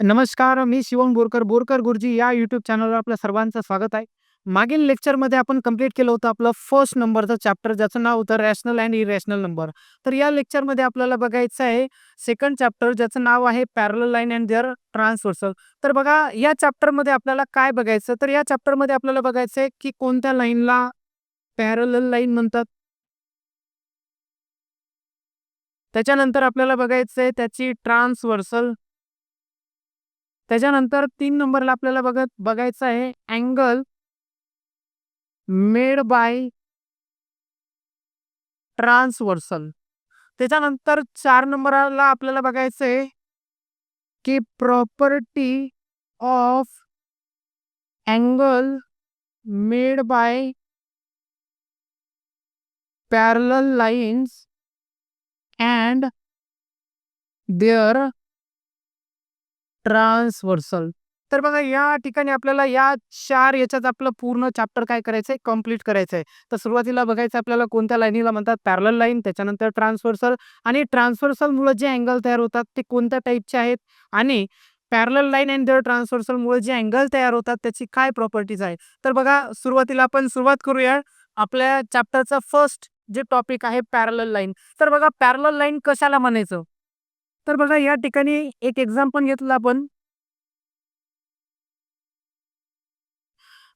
नमस्कार, मी शिवम बोरकर, बोरकर गुरुजी या यूट्यूब चॅनलवर आपल्या सर्वांचं स्वागत आहे. मागील लेक्चरमध्ये आपण कंप्लीट केलं होतं आपलं फर्स्ट नंबरचं चॅप्टर ज्याचं नाव होतं रॅशनल अँड इरॅशनल नंबर. तर या लेक्चरमध्ये आपल्याला बघायचं आहे सेकंड चॅप्टर ज्याचं नाव आहे parallel line and their transversal तर बघा या चॅप्टरमध्ये आपल्याला काय बघायचं तर या चॅप्टरमध्ये आपल्याला बघायचं आहे की कोणत्या लाईनला पॅरल लाईन म्हणतात. त्याच्यानंतर आपल्याला बघायचं आहे त्याची ट्रान्सवर्सल त्याच्यानंतर तीन नंबरला आपल्याला बघत बघायचं आहे अँगल मेड बाय ट्रान्सवर्सल त्याच्यानंतर चार नंबरला आपल्याला बघायचं आहे की property of angle made by parallel lines and their transversal. तर बघा या ठिकाणी आपल्याला या चार याच्यात आपलं पूर्ण चॅप्टर काय करायचंय? कंप्लीट करायचंय. तर सुरुवातीला बघायचं आपल्याला कोणत्या लाईनीला म्हणतात? पॅरल लाईन त्याच्यानंतर ट्रान्सव्हर्सल आणि ट्रान्सव्हर्सल मुळे जे अँगल तयार होतात ते कोणत्या टाईपचे आहेत? आणि पॅरल लाईन अँड दर ट्रान्सव्हर्सल मुळे जे अँगल तयार होतात त्याची काय प्रॉपर्टीज आहे तर बघा सुरुवातीला आपण सुरुवात करूया. आपल्या चॅप्टरचा फर्स्ट जे टॉपिक आहे पॅरल लाईन. तर बघा पॅरल लाईन कशाला म्हणायचं? तर बघा या ठिकाणी एक एक्झाम्पल घेतलं आपण.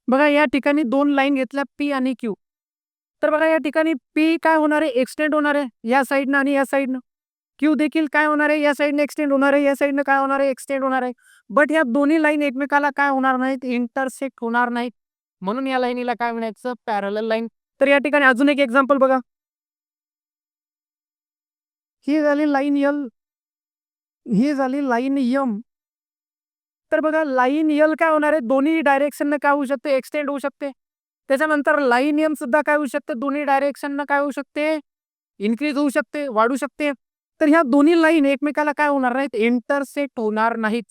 बघा या ठिकाणी दोन लाईन घेतल्या पी आणि क्यू तर बघा या ठिकाणी पी काय होणार आहे? एक्सटेंड होणार आहे. या साईडनं आणि या साईडनं क्यू देखील काय होणार आहे? या साईडनं एक्सटेंड होणार आहे. या साईडनं काय होणार आहे? एक्सटेंड होणार आहे. बट या दोन्ही लाईन एकमेकाला काय होणार नाहीत? इंटरसेक्ट होणार नाहीत. म्हणून या लाईनीला काय म्हणायचं? पॅरल लाईन तर या ठिकाणी अजून एक एक्झाम्पल बघा. ही झाली लाईन यल ही झाली लाईन यम. तर बघा लाईन यल काय होणार आहे? दोन्ही डायरेक्शननं काय होऊ शकते? एक्सटेंड होऊ शकते. त्याच्यानंतर लाईन यम सुद्धा काय होऊ शकते? दोन्ही डायरेक्शननं काय होऊ शकते? इन्क्रीज होऊ शकते वाढू शकते. तर ह्या दोन्ही लाईन एकमेकाला काय होणार नाहीत? इंटरसेक्ट होणार नाहीत.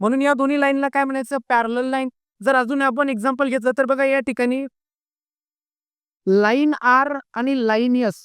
म्हणून या दोन्ही लाईनला काय म्हणायचं? पॅरल लाईन जर अजून आपण एक्झाम्पल घेतलं तर बघा या ठिकाणी. लाईन आर आणि लाईन यस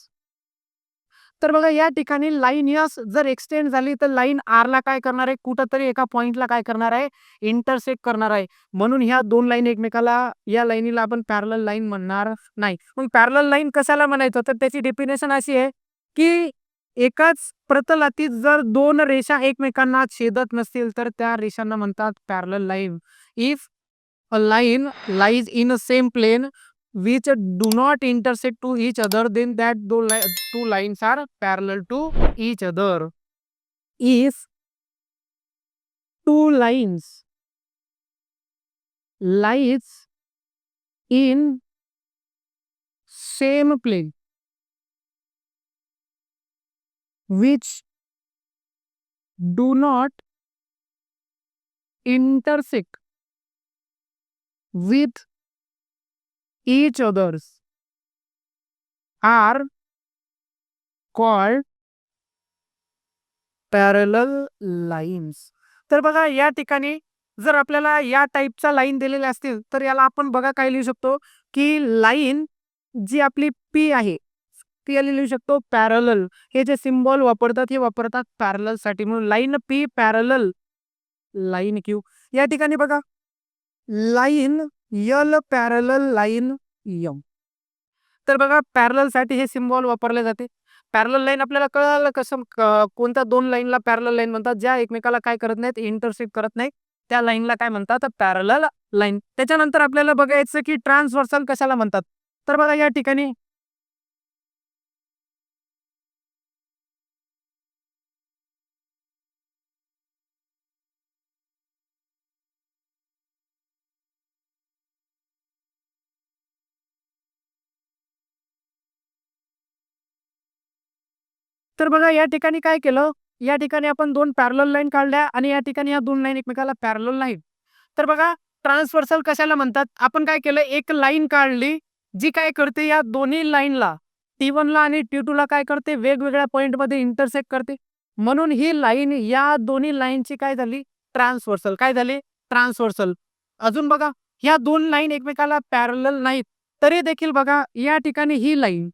तर बघा या ठिकाणी लाईन यस जर एक्सटेंड झाली तर लाईन आर ला काय करणार आहे? कुठंतरी एका पॉईंटला काय करणार आहे? इंटरसेक्ट करणार आहे. म्हणून ह्या दोन लाईन एकमेकाला या लाईनीला आपण पॅरल लाईन म्हणणार नाही. मग पॅरल लाईन कशाला म्हणायचं? तर त्याची डेफिनेशन अशी आहे की एकाच प्रतलातील जर दोन रेषा एकमेकांना छेदत नसतील तर त्या रेषांना म्हणतात parallel line if a line lies in a same plane which do not intersect to each other then that two lines are parallel to each other. If two lines lies in same plane which do not intersect with each others. Are called parallel lines तर बघा या ठिकाणी जर आपल्याला या टाईपचा line दिलेल्या असतील तर याला आपण बघा काय लिहू शकतो? की लाईन जी आपली पी आहे ती याला लिहू शकतो पॅरल हे जे सिम्बॉल वापरतात हे वापरतात पॅरलसाठी. म्हणून line P parallel line Q या ठिकाणी बघा line L parallel line M तर बघा पॅरलसाठी हे सिम्बॉल वापरले जाते. पॅरल लाईन आपल्याला कळालं कसं कोणत्या दोन लाईनला पॅरल लाईन म्हणतात? ज्या एकमेकाला काय करत नाहीत इंटरसेप्ट करत नाहीत. त्या लाईनला काय म्हणतात? पॅरल लाईन त्याच्यानंतर आपल्याला बघायचं की ट्रान्सवर्सल कशाला म्हणतात? तर बघा या ठिकाणी तर बघा या ठिकाणी काय केलं? या ठिकाणी आपण दोन पॅरल लाईन काढल्या आणि या ठिकाणी या दोन लाईन एकमेकाला पॅरल लाईन तर बघा ट्रान्सवर्सल कशाला म्हणतात? आपण काय केलं? एक लाईन काढली जी काय करते? या दोन्ही लाईनला टी वनला आणि टी टूला काय करते? वेगवेगळ्या पॉइंटमध्ये इंटरसेक्ट करते. म्हणून ही लाईन या दोन्ही लाईनची काय झाली? ट्रान्सवर्सल काय झाली? ट्रान्सवर्सल अजून बघा ह्या दोन लाईन एकमेकाला पॅरल नाहीत. तरी देखील बघा या ठिकाणी ही लाईन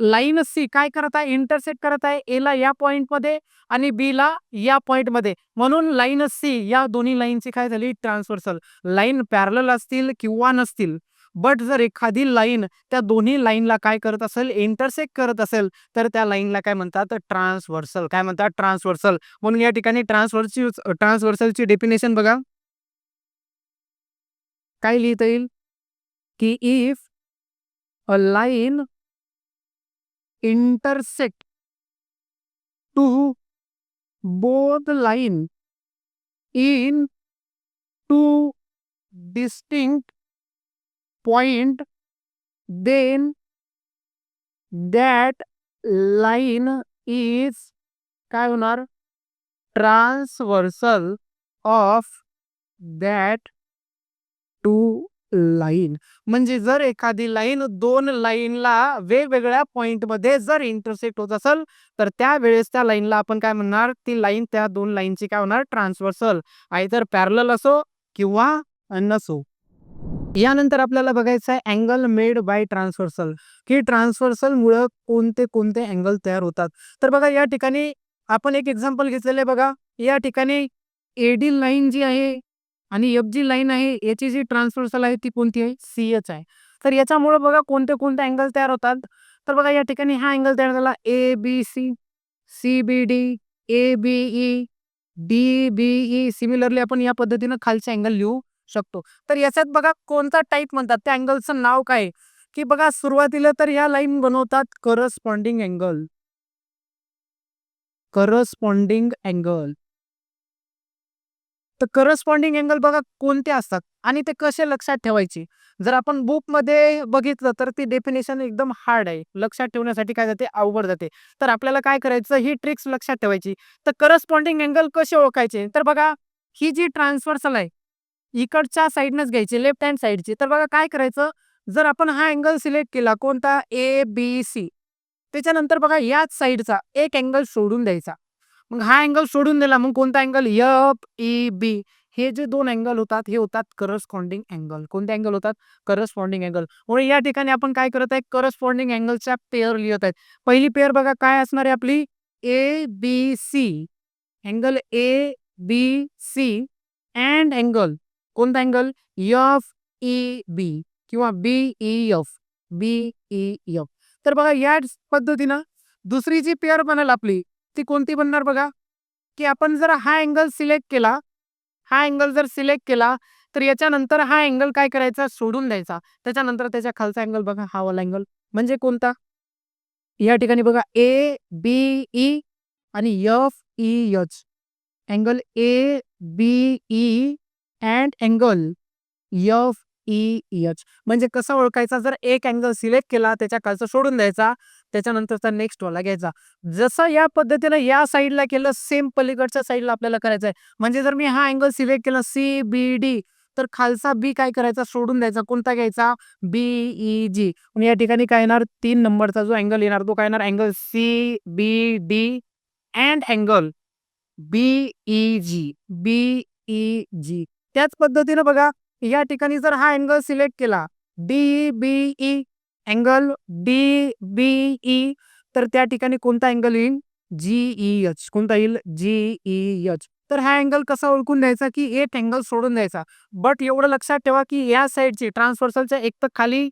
लाईन सी काय करत आहे? इंटरसेक्ट करत आहे? ए ला या पॉईंटमध्ये आणि बी ला या पॉईंटमध्ये. म्हणून लाईन सी या दोन्ही लाईनची काय झाली? ट्रान्सव्हर्सल लाईन पॅरल असतील किंवा नसतील बट जर एखादी लाईन त्या दोन्ही लाईनला काय करत असेल? इंटरसेक्ट करत असेल तर त्या लाईनला काय म्हणतात? ट्रान्सवर्सल काय म्हणतात? ट्रान्सवर्सल म्हणून या ठिकाणी ट्रान्सवर्सची ट्रान्सवर्सलची डेफिनेशन बघा. काय लिहिता येईल? की if a line intersect to both line in two distinct point then that line is काय होणार transversal of that to line. म्हणजे जर एखादी लाईन दोन लाईनला वेगवेगळ्या पॉइंटमध्ये जर इंटरसेक्ट होत असेल तर त्यावेळेस त्या लाईनला आपण काय म्हणणार? ती लाईन त्या दोन लाईनची काय होणार? ट्रान्सवर्सल आयतर पॅरल असो किंवा नसो. यानंतर आपल्याला बघायचं आहे अँगल मेड बाय ट्रान्सवर्सल की ट्रान्सवर्सल मुळे कोणते कोणते अँगल तयार होतात? तर बघा या ठिकाणी आपण एक एक्झाम्पल घेतलेलं आहे बघा. या ठिकाणी एडी लाईन जी आहे आणि एफ जी लाईन आहे याची जी ट्रान्सवर्सल आहे ती कोणती आहे? सी एच आहे. तर याच्यामुळे बघा कोणते कोणते अँगल तयार होतात. तर बघा या ठिकाणी हा अँगल तयार झाला A B C C B D A B E D B E similarly आपण या पद्धतीनं खालचे अँगल लिहू शकतो. तर याच्यात बघा कोणता टाईप म्हणतात? त्या अँगलचं नाव काय की बघा सुरुवातीला तर या लाईन बनवतात करस्पॉन्डिंग अँगल करस्पॉन्डिंग अँगल तर करस्पॉन्डिंग अँगल बघा कोणते असतात आणि ते कसे लक्षात ठेवायचे. जर आपण बुकमध्ये बघितलं तर ती डेफिनेशन एकदम हार्ड आहे. लक्षात ठेवण्यासाठी काय जाते? अवघड जाते. तर आपल्याला काय करायचं? ही ट्रिक्स लक्षात ठेवायची. तर करस्पॉन्डिंग अँगल कसे ओळखायचे? तर बघा ही जी ट्रान्सफर्सल आहे इकडच्या साईडनंच घ्यायची लेफ्ट हँड साईडची तर बघा काय करायचं? जर आपण हा अँगल सिलेक्ट केला कोणता? ए बी सी त्याच्यानंतर बघा याच साईडचा एक अँगल सोडून द्यायचा. मग हा अँगल सोडून दिला. मग कोणता अँगल यप ई बी हे जे दोन अँगल होतात हे होतात करस्पॉन्डिंग अँगल कोणते अँगल होतात? करस्पॉन्डिंग अँगल म्हणून या ठिकाणी आपण काय करत आहे? करस्पॉन्डिंग अँगलच्या पेअर लिहित आहेत. पहिली पेअर बघा काय असणार आहे आपली? A B C angle A B C and angle कोणता अँगल यफ ई बी किंवा B E F B E F तर बघा या पद्धतीनं दुसरी जी पेअर बनेल आपली ती कोणती बनणार बघा? की आपण जर हा अँगल सिलेक्ट केला हा अँगल जर सिलेक्ट केला तर याच्यानंतर हा अँगल काय करायचा? सोडून द्यायचा. त्याच्यानंतर त्याच्या खालचा अँगल बघा हा वाला अँगल म्हणजे कोणता? या ठिकाणी बघा ए बी ई आणि F E H angle A B E and angle F E H म्हणजे कसं ओळखायचा? जर एक अँगल सिलेक्ट केला त्याच्या खालचा सोडून द्यायचा त्याच्यानंतरचा नेक्स्ट वाला घ्यायचा. जसं या पद्धतीनं या साईडला केलं सेम पलीकडच्या साईडला आपल्याला करायचं आहे म्हणजे जर मी हा अँगल सिलेक्ट केला सी बी डी तर खालचा बी काय करायचा? सोडून द्यायचा. कोणता घ्यायचा? बी ई जी या ठिकाणी काय येणार? तीन नंबरचा जो अँगल येणार तो काय येणार? Angle C B D and angle B E G B E G त्याच पद्धतीनं बघा या ठिकाणी जर हा अँगल सिलेक्ट केला D B E angle D B E तर त्या ठिकाणी कोणता अँगल येईल? जी ई एच कोणता येईल? जी ई एच तर हा अँगल कसा ओळखून द्यायचा की एक अँगल सोडून द्यायचा. बट एवढं लक्षात ठेवा की या साईडची ट्रान्सफर्सलच्या एक तर खाली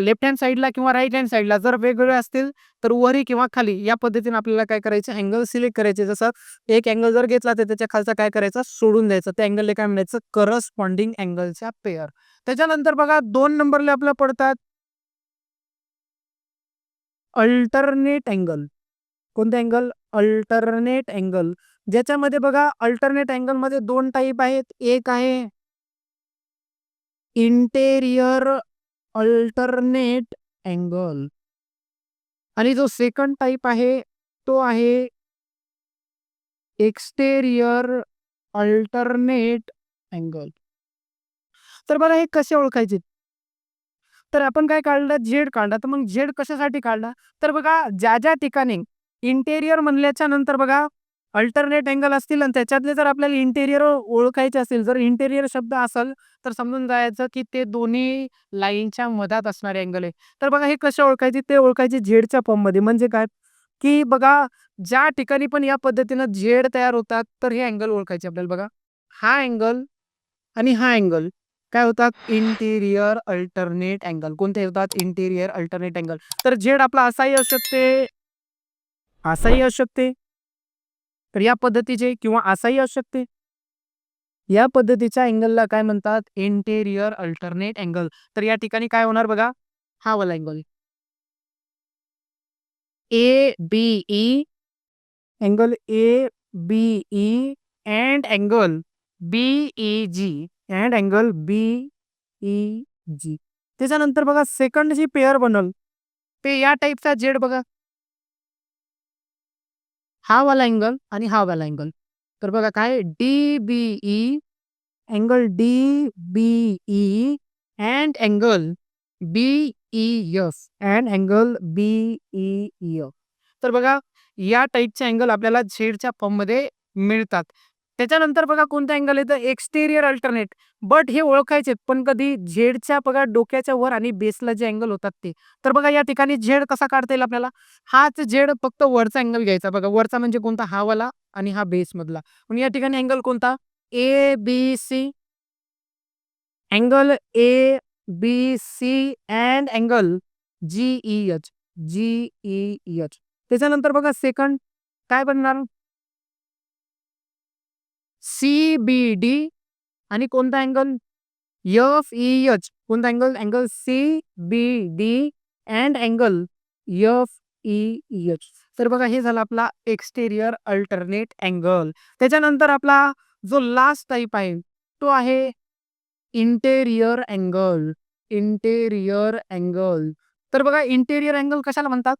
लेफ्ट हँड साईडला किंवा राईट हँड साईडला जर वेगवेगळे असतील तर वरी किंवा खाली या पद्धतीने आपल्याला काय करायचं? अँगल सिलेक्ट करायचे. जसं एक अँगल जर घेतला तर त्याच्या खालचा काय करायचा? सोडून द्यायचं. त्या अँगलला काय म्हणायचं? करस्पॉन्डिंग अँगलच्या पेअर त्याच्यानंतर बघा दोन नंबरला आपल्याला पडतात. अल्टरनेट अँगल कोणते अँगल अल्टरनेट अँगल ज्याच्यामध्ये बघा अल्टरनेट अँगलमध्ये दोन टाईप आहेत. एक आहे इंटेरियर अल्टरनेट अँगल आणि जो सेकंड टाईप आहे तो आहे एक्सटेरियर अल्टरनेट अँगल तर बघा हे कसे ओळखायचे? तर आपण काय काढलं झेड काढला तर मग झेड कशासाठी काढला तर बघा ज्या ज्या ठिकाणी इंटेरियर म्हणल्याच्या नंतर बघा अल्टरनेट अँगल असतील आणि त्याच्यातले जर आपल्याला इंटेरियर ओळखायचे असतील, जर इंटेरियर शब्द असेल, तर समजून जायचं की ते दोन्ही लाईनच्या मधात असणारे अँगल आहे. तर बघा हे कसे ओळखायचे? ते ओळखायचे झेडच्या फॉर्ममध्ये. म्हणजे काय? की बघा ज्या ठिकाणी पण या पद्धतीनं झेड तयार होतात, तर हे अँगल ओळखायचे आपल्याला बघा. हा अँगल आणि हा अँगल काय होतात? Interior alternate angle. कोणते होतात? Interior alternate angle. तर झेड आपला असाही असू शकते, असाही असू शकते. तर या पद्धतीचे किंवा असाही असू शकते. या पद्धतीच्या अँगलला काय म्हणतात? Interior alternate angle. तर या ठिकाणी काय होणार बघा? हा वाला angle. A B E angle A B E and angle B E G and angle B E G. त्याच्यानंतर बघा सेकंड जी पेअर बनल, ते या टाईपचा जेड बघा. हा वाला अँगल आणि हा वाला अँगल. तर बघा काय D B E angle D B E and angle B E F and angle B E F. तर बघा या टाईपचे अँगल आपल्याला झेडच्या फॉर्ममध्ये मिळतात. त्याच्यानंतर बघा कोणता अँगल येतं? Exterior alternate. बट हे ओळखायचे पण कधी? झेडच्या बघा डोक्याच्या वर आणि बेसला जे अँगल होतात ते. तर बघा या ठिकाणी झेड कसा काढता येईल आपल्याला? हाच झेड फक्त वरचा अँगल घ्यायचा बघा. वरचा म्हणजे कोणता? हा वाला आणि हा बेसमधला. मग या ठिकाणी अँगल कोणता? A B C angle A B C and angle G E H G E H. त्याच्यानंतर बघा सेकंड काय बनणार? सी-बी-डी आणि कोणता अँगल? यफ ई एच कोणता angle? Angle C B D and angle F E H तर बघा हे झालं आपला एक्सटेरियर अल्टरनेट अँगल. त्याच्यानंतर आपला जो लास्ट टाईप आहे, तो आहे इंटेरियर अँगल. Interior angle. तर बघा इंटेरियर अँगल कशाला म्हणतात?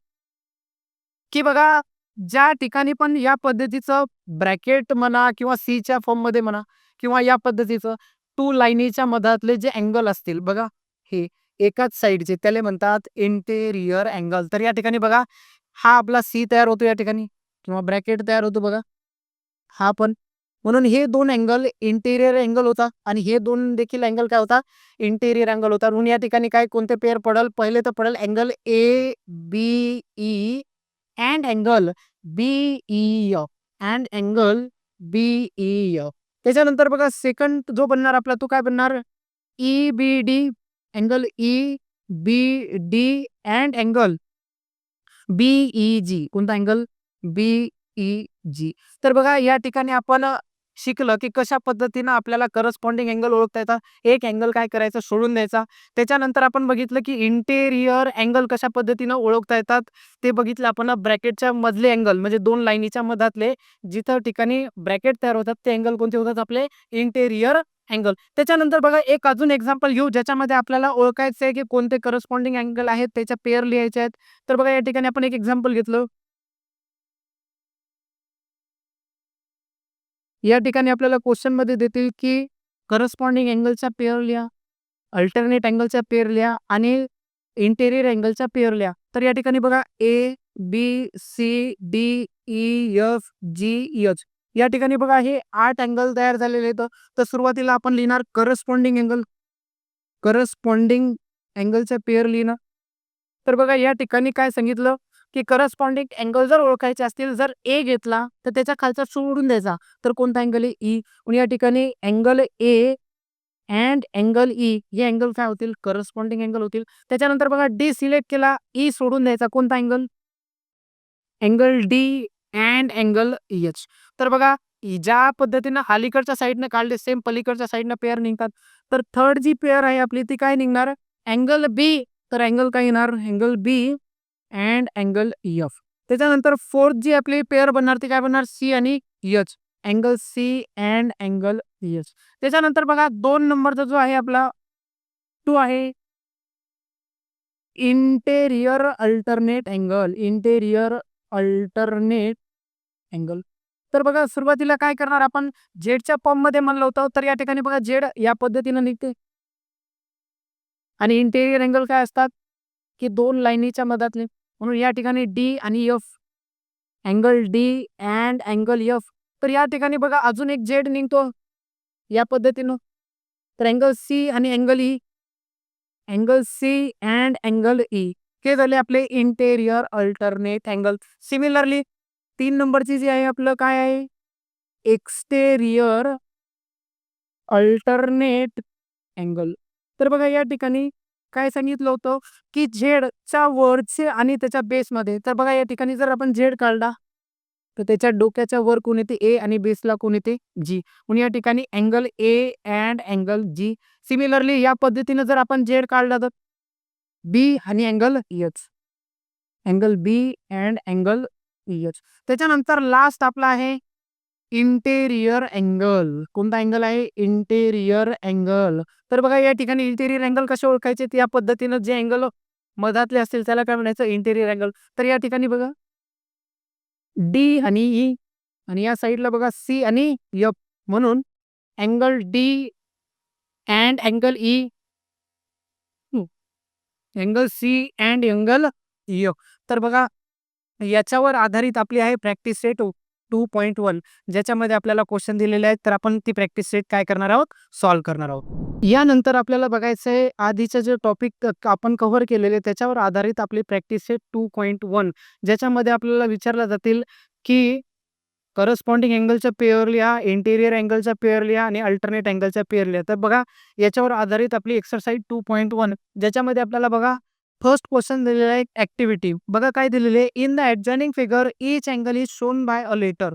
की बघा ज्या ठिकाणी पण या पद्धतीचं ब्रॅकेट म्हणा किंवा सीच्या फॉर्ममध्ये म्हणा किंवा या पद्धतीचं टू लाईनीच्या मधातले जे अँगल असतील बघा हे एकाच साईडचे त्याला म्हणतात इंटेरियर अँगल. तर या ठिकाणी बघा हा आपला सी तयार होतो या ठिकाणी किंवा ब्रॅकेट तयार होतो बघा. हा पण म्हणून हे दोन अँगल इंटेरियर अँगल होता आणि हे दोन देखील अँगल काय होता? इंटेरियर अँगल होता. म्हणून या ठिकाणी काय कोणते पेअर पडेल? पहिले तर पडेल angle A B E and angle B E and angle B E त्याच्यानंतर बघा सेकंड जो बनणार आपला तो काय बनणार? E B D angle E B D and angle B E G कोणता अँगल? बीई जी तर बघा या ठिकाणी आपण शिकलं की कशा पद्धतीनं आपल्याला करस्पॉन्डिंग अँगल ओळखता येतात. एक अँगल काय करायचं सोडून द्यायचा. त्याच्यानंतर आपण बघितलं की इंटेरियर अँगल कशा पद्धतीनं ओळखता येतात, ते बघितलं आपण. ब्रॅकेटच्या मधले अँगल म्हणजे दोन लाईनीच्या मधातले जिथं ठिकाणी ब्रॅकेट तयार होतात ते अँगल कोणते होतात आपले? Interior angle. त्याच्यानंतर बघा एक अजून एक्झाम्पल घेऊ ज्याच्यामध्ये आपल्याला ओळखायचं आहे की कोणते करस्पॉन्डिंग अँगल आहेत, त्याच्या पेअर लिहायचे आहेत. तर बघा या ठिकाणी आपण एक एक्झाम्पल घेतलं. या ठिकाणी आपल्याला क्वेश्चनमध्ये देतील की करस्पॉन्डिंग अँगलचा पेअर लिहा, अल्टरनेट अँगलचा पेअर लिहा आणि इंटेरियर अँगलचा पेअर लिहा. तर या ठिकाणी बघा A, B, C, D, E, F, G, H. या ठिकाणी बघा हे आठ अँगल तयार झालेले आहेत. तर सुरुवातीला आपण लिहिणार करस्पॉन्डिंग अँगल. करस्पॉन्डिंग अँगलचा पेअर लिहिणं. तर बघा या ठिकाणी काय सांगितलं की करस्पॉन्डिंग अँगल जर ओळखायचे असतील, जर ए घेतला तर त्याच्या खालचा सोडून द्यायचा. तर कोणता अँगल आहे? E. ई. म्हणून या ठिकाणी angle A and angle E हे अँगल काय होतील? करस्पॉन्डिंग अँगल होतील. त्याच्यानंतर बघा डी सिलेक्ट केला, ई सोडून द्यायचा. कोणता angle? Angle D and angle H. तर बघा ज्या पद्धतीनं अलीकडच्या साईडनं काढले सेम पलीकडच्या साईडनं पेअर निघतात. तर थर्ड जी पेअर आहे आपली ती काय निघणार? Angle B. तर अँगल काय येणार? Angle B and angle F. त्याच्यानंतर फोर्थ जी आपली पेअर बनणार ती काय बनणार? सी आणि H. Angle C and angle H. त्याच्यानंतर बघा दोन नंबरचा जो आहे आपला टू आहे interior alternate angle. Interior alternate angle. तर बघा सुरुवातीला काय करणार आपण? झेडच्या फॉर्ममध्ये म्हणलं होतं. तर या ठिकाणी बघा जेड या पद्धतीनं निघते. आणि इंटेरियर अँगल काय असतात? की दोन लाईनीच्या मधातले. म्हणून या ठिकाणी डी आणि F angle D and angle F तर या ठिकाणी बघा अजून एक जेड निघतो या पद्धतीनं. तर अँगल सी आणि angle E angle C and angle E हे झाले आपले इंटेरियर अल्टरनेट अँगल सिमिलरली तीन नंबरची जी आहे आपलं काय आहे? एक्सटेरियर अल्टरनेट अँगल तर बघा या ठिकाणी काय सांगितलं होतं? की झेडच्या वरचे आणि त्याच्या बेसमध्ये. तर बघा या ठिकाणी जर आपण झेड काढला तर त्याच्या डोक्याच्या वर कोण येते ए आणि बेसला कोण येते जी म्हणून या ठिकाणी angle A and angle G similarly या पद्धतीने जर आपण झेड काढला तर? बी आणि angle H angle B and angle H त्याच्यानंतर लास्ट आपला आहे इंटेरियर अँगल कोणता अँगल आहे? इंटेरियर अँगल तर बघा या ठिकाणी इंटेरियर अँगल कसे ओळखायचे? या पद्धतीनं जे अँगल मधातले असतील त्याला काय म्हणायचं? इंटेरियर अँगल तर या ठिकाणी बघा. डी आणि ई आणि या साईडला बघा सी आणि यफ म्हणून angle D and angle E angle C and angle F तर बघा याच्यावर आधारित आपली आहे practice set two point one ज्याच्यामध्ये आपल्याला क्वेश्चन दिलेले आहेत तर आपण ती प्रॅक्टिस सेट काय करणार आहोत? सॉल्व्ह करणार आहोत. यानंतर आपल्याला बघायचं आहे आधीचं जे टॉपिक आपण कव्हर केलेले त्याच्यावर आधारित आपली practice set two point one ज्याच्यामध्ये आपल्याला विचारलं जातील की करस्पॉन्डिंग अँगलच्या पेअर लिहा इंटेरियर अँगलच्या पेअर लिहा आणि अल्टरनेट अँगलच्या पेअर लिहा तर बघा याच्यावर आधारित आपली एक्सरसाइज टू पॉईंट वन ज्याच्यामध्ये आपल्याला बघा फर्स्ट क्वेश्चन दिलेला आहे ऍक्टिव्हिटी बघा काय दिलेले? आहे in the adjoining figure each angle is shown by a letter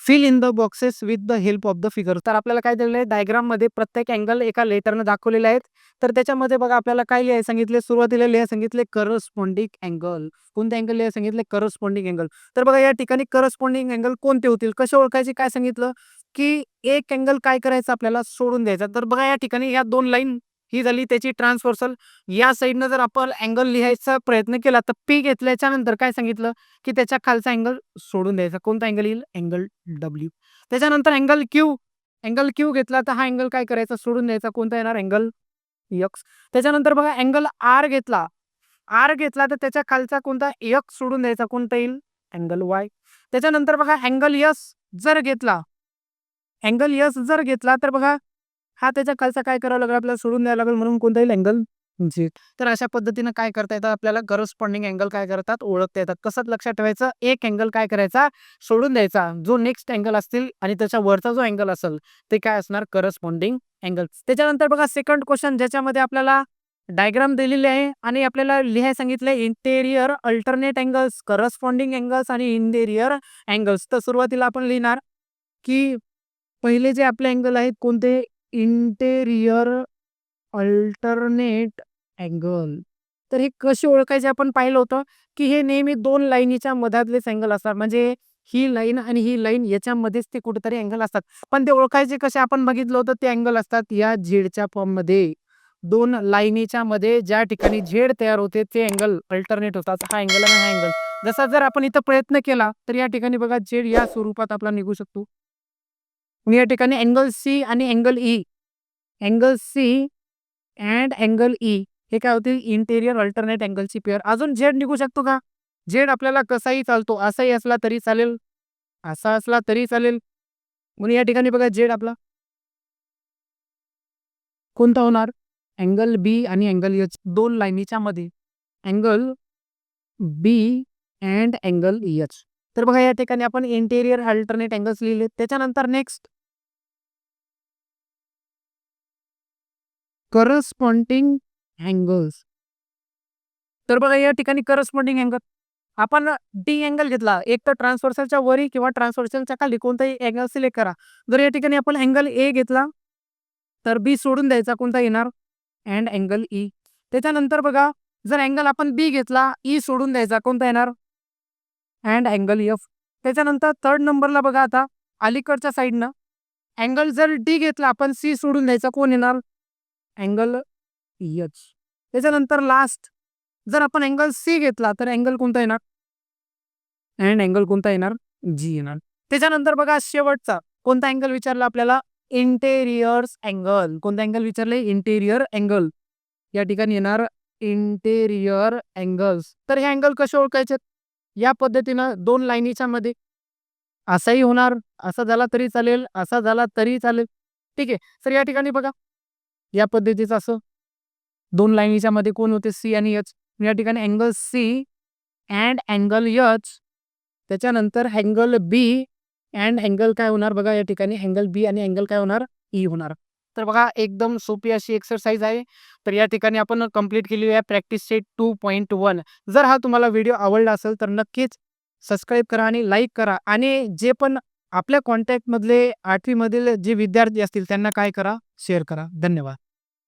fill in the boxes with the help of the figure तर आपल्याला काय दिलेलं आहे? डायग्राममध्ये प्रत्येक अँगल एका लेटरनं दाखवलेले आहेत. तर त्याच्यामध्ये बघा आपल्याला काय लिहाय सांगितले? सुरुवातीला लिहाय सांगितले करस्पॉन्डिंग अँगल कोणते अँगल लिहाय सांगितले? करस्पॉन्डिंग अँगल तर बघा या ठिकाणी करस्पॉन्डिंग अँगल कोणते होतील? कसे ओळखायचे? काय सांगितलं? की एक अँगल काय करायचं? आपल्याला सोडून द्यायचा. तर बघा या ठिकाणी या दोन लाईन ही झाली त्याची ट्रान्सफर्सल या साईडनं जर आपण अँगल लिहायचा प्रयत्न केला तर पी घेतल्याच्या नंतर काय सांगितलं? की त्याच्या खालचा अँगल सोडून द्यायचा. कोणता अँगल येईल? अँगल डब्ल्यू त्याच्यानंतर अँगल क्यू अँगल क्यू घेतला तर हा अँगल काय करायचा? सोडून द्यायचा. कोणता येणार? अँगल यक्स त्याच्यानंतर बघा अँगल आर घेतला. आर घेतला तर त्याच्या खालचा कोणता? यक्स सोडून द्यायचा. कोणता येईल? अँगल वाय त्याच्यानंतर बघा अँगल यस जर घेतला अँगल यस जर घेतला तर बघा हा त्याच्या खालचा काय करावं लागेल? आपल्याला सोडून द्यावं लागेल म्हणून कोणताही अँगल तर अशा पद्धतीनं काय करता येतात आपल्याला करस्पॉन्डिंग अँगल काय करतात? ओळखता येतात. कसं लक्षात ठेवायचं? एक अँगल काय करायचा? सोडून द्यायचा. जो नेक्स्ट अँगल असतील आणि त्याच्या वरचा जो अँगल असेल ते काय असणार? करस्पॉन्डिंग अँगल त्याच्यानंतर बघा सेकंड क्वेश्चन ज्याच्यामध्ये आपल्याला डायग्राम दिलेले आहे आणि आपल्याला लिहाय सांगितले interior alternate angles corresponding angles आणि इंटेरियर अँगल्स तर सुरुवातीला आपण लिहिणार की पहिले जे आपले अँगल आहेत कोणते? इंटेरियर अल्टरनेट अँगल तर हे कसे ओळखायचे? आपण पाहिलं होतं की हे नेहमी दोन लाईनीच्या मधातलेच अँगल असतात. म्हणजे ही लाईन आणि ही लाईन याच्यामध्येच ते कुठेतरी अँगल असतात. पण ते ओळखायचे कसे? आपण बघितलं होतं ते अँगल असतात या झेडच्या फॉर्ममध्ये दोन लाईनीच्या मध्ये ज्या ठिकाणी झेड तयार होते ते अँगल अल्टरनेट होतात. हा अँगल आणि हा अँगल जसा जर आपण इथं प्रयत्न केला तर या ठिकाणी बघा झेड या स्वरूपात आपला निघू शकतो. या ठिकाणी अँगल सी आणि angle E angle C and angle E हे काय होतील? इंटेरियर अल्टरनेट अँगलची पेअर अजून झेड निघू शकतो का? झेड आपल्याला कसाही चालतो असाही असला तरी चालेल. असा असला तरी चालेल. म्हणून या ठिकाणी बघा झेड आपला. कोणता होणार? अँगल बी आणि अँगल एच दोन लाईनीच्या मध्ये. Angle B and angle H तर बघा या ठिकाणी आपण इंटेरियर अल्टरनेट अँगल्स लिहिले. त्याच्यानंतर नेक्स्ट करस्पॉन्डिंग अँगल्स तर बघा या ठिकाणी करस्पॉन्डिंग अँगल आपण डी अँगल घेतला. एक तर ट्रान्सफर्सलच्या वरी किंवा ट्रान्सफर्सलच्या खाली कोणताही अँगल सिलेक्ट करा. जर या ठिकाणी आपण अँगल ए घेतला तर बी सोडून द्यायचा कोणता येणार? अँड अँगल ई त्याच्यानंतर बघा जर अँगल आपण बी घेतला ई सोडून द्यायचा कोणता येणार? अँड अँगल एफ त्याच्यानंतर थर्ड नंबरला बघा आता अलीकडच्या साईडनं अँगल जर डी घेतला आपण सी सोडून द्यायचा कोण येणार? अँगल एच त्याच्यानंतर लास्ट जर आपण अँगल सी घेतला तर अँगल कोणता येणार? अँड अँगल कोणता येणार? जी येणार. त्याच्यानंतर बघा शेवटचा. कोणता अँगल विचारला आपल्याला? इंटेरियर्स अँगल कोणता अँगल विचारले? इंटेरियर अँगल या ठिकाणी येणार इंटेरियर अँगल्स तर हे अँगल कसे ओळखायचे? या पद्धतीनं दोन लाईनीच्या मध्ये असाही होणार. असा झाला तरी चालेल. असा झाला तरी चालेल. ठीक आहे. तर या ठिकाणी बघा. या पद्धतीचं असं. दोन लाईनीच्या मध्ये कोण होते? सी आणि एच या ठिकाणी angle C and angle H त्याच्यानंतर अँगल बी अँड अँगल काय होणार? बघा या ठिकाणी अँगल बी आणि अँगल काय होणार? ई होणार. तर बघा एकदम सोपी अशी एक्सरसाइज आहे. तर या ठिकाणी आपण कंप्लीट केली आहे practice set two point one जर हा तुम्हाला व्हिडिओ आवडला असेल तर नक्कीच सबस्क्राईब करा आणि लाईक करा. आणि जे पण आपल्या कॉन्टॅक्टमधले आठवीमधील जे विद्यार्थी असतील त्यांना काय करा? शेअर करा. धन्यवाद.